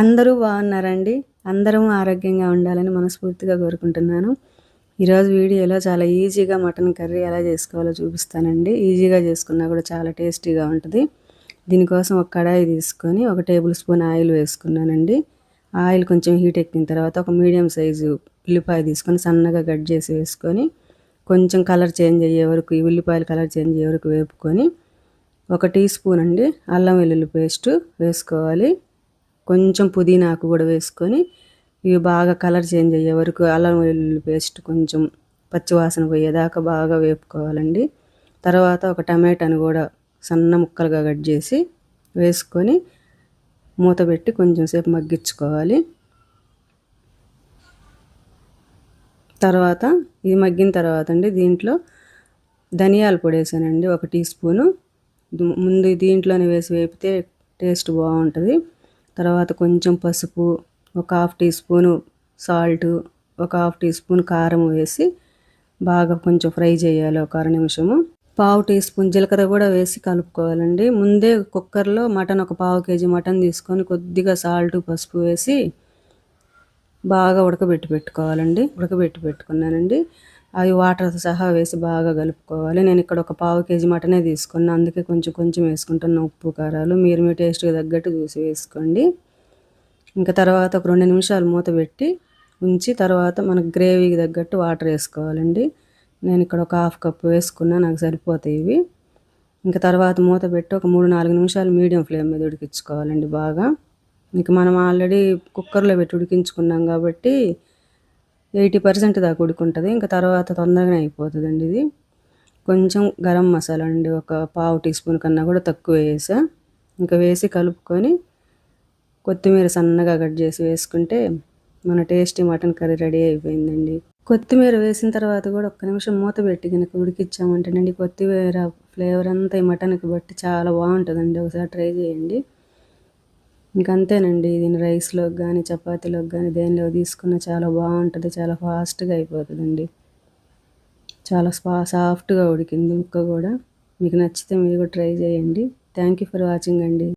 అందరూ బాగున్నారండి. అందరం ఆరోగ్యంగా ఉండాలని మనస్ఫూర్తిగా కోరుకుంటున్నాను. ఈరోజు వీడియోలో చాలా ఈజీగా మటన్ కర్రీ ఎలా చేసుకోవాలో చూపిస్తానండి. ఈజీగా చేసుకున్నా కూడా చాలా టేస్టీగా ఉంటుంది. దీనికోసం ఒక కడాయి తీసుకొని ఒక టేబుల్ స్పూన్ ఆయిల్ వేసుకున్నానండి. ఆయిల్ కొంచెం హీట్ ఎక్కిన తర్వాత ఒక మీడియం సైజు ఉల్లిపాయ తీసుకొని సన్నగా కట్ చేసి వేసుకొని కొంచెం కలర్ చేంజ్ అయ్యే వరకు ఈ ఉల్లిపాయలు కలర్ చేంజ్ అయ్యే వరకు వేపుకొని ఒక టీ స్పూన్ అండి అల్లం వెల్లుల్లి పేస్ట్ వేసుకోవాలి. కొంచెం పుదీనాకు కూడా వేసుకొని ఇవి బాగా కలర్ చేంజ్ అయ్యే వరకు అల్లం వెల్లుల్లి పేస్ట్ కొంచెం పచ్చివాసన పోయేదాకా బాగా వేపుకోవాలండి. తర్వాత ఒక టమాటాని కూడా సన్న ముక్కలుగా కట్ చేసి వేసుకొని మూత పెట్టి కొంచెం సేపు మగ్గించుకోవాలి. తర్వాత ఇది మగ్గిన తర్వాత అండి దీంట్లో ధనియాల పొడి వేసానండి ఒక టీ స్పూను. ముందు దీంట్లోనే వేసి వేపితే టేస్ట్ బాగుంటుంది. తర్వాత కొంచెం పసుపు ఒక హాఫ్ టీ స్పూను సాల్ట్ ఒక హాఫ్ టీ స్పూన్ కారం వేసి బాగా కొంచెం ఫ్రై చేయాలి ఒక అర నిమిషము. పావు టీ స్పూన్ జీలకర్ర కూడా వేసి కలుపుకోవాలండి. ముందే కుక్కర్లో మటన్ ఒక పావు కేజీ మటన్ తీసుకొని కొద్దిగా సాల్ట్ పసుపు వేసి బాగా ఉడకబెట్టి పెట్టుకోవాలండి. ఉడకబెట్టి పెట్టుకున్నానండి. అవి వాటర్ సహా వేసి బాగా కలుపుకోవాలి. నేను ఇక్కడ ఒక పావు కేజీ మటనే తీసుకున్నాను అందుకే కొంచెం కొంచెం వేసుకుంటున్న ఉప్పు కారాలు. మీరు మీ టేస్ట్కి తగ్గట్టు చూసి వేసుకోండి. ఇంకా తర్వాత ఒక రెండు నిమిషాలు మూత పెట్టి ఉంచి తర్వాత మనకు గ్రేవీకి తగ్గట్టు వాటర్ వేసుకోవాలండి. నేను ఇక్కడ ఒక హాఫ్ కప్ వేసుకున్నా నాకు సరిపోతాయి ఇవి. ఇంకా తర్వాత మూత పెట్టి ఒక మూడు నాలుగు నిమిషాలు మీడియం ఫ్లేమ్ మీద ఉడికించుకోవాలండి బాగా. ఇంకా మనం ఆల్రెడీ కుక్కర్లో పెట్టి ఉడికించుకున్నాం కాబట్టి ఎయిటీ పర్సెంట్ దాకా ఉడుకుంటుంది. ఇంకా తర్వాత తొందరగానే అయిపోతుందండి ఇది. కొంచెం గరం మసాలా అండి ఒక పావు టీ స్పూన్ కన్నా కూడా తక్కువ వేసా. ఇంకా వేసి కలుపుకొని కొత్తిమీర సన్నగా కట్ చేసి వేసుకుంటే మన టేస్టీ మటన్ కర్రీ రెడీ అయిపోయిందండి. కొత్తిమీర వేసిన తర్వాత కూడా ఒక్క నిమిషం మూత పెట్టి కనుక ఉడికిచ్చామంటేనండి కొత్తిమీర ఫ్లేవర్ అంతా ఈ మటన్కి బట్టి చాలా బాగుంటుందండి. ఒకసారి ట్రై చేయండి. ఇంకంతేనండి దీని రైస్లోకి కానీ చపాతీలోకి కానీ దేనిలో తీసుకున్న చాలా బాగుంటుంది చాలా ఫాస్ట్గా అయిపోతుందండి. చాలా స్పా సాఫ్ట్గా ఉడికింది ముక్క కూడా. మీకు నచ్చితే మీరు కూడా ట్రై చేయండి. థ్యాంక్ యూ ఫర్ వాచింగ్ అండి.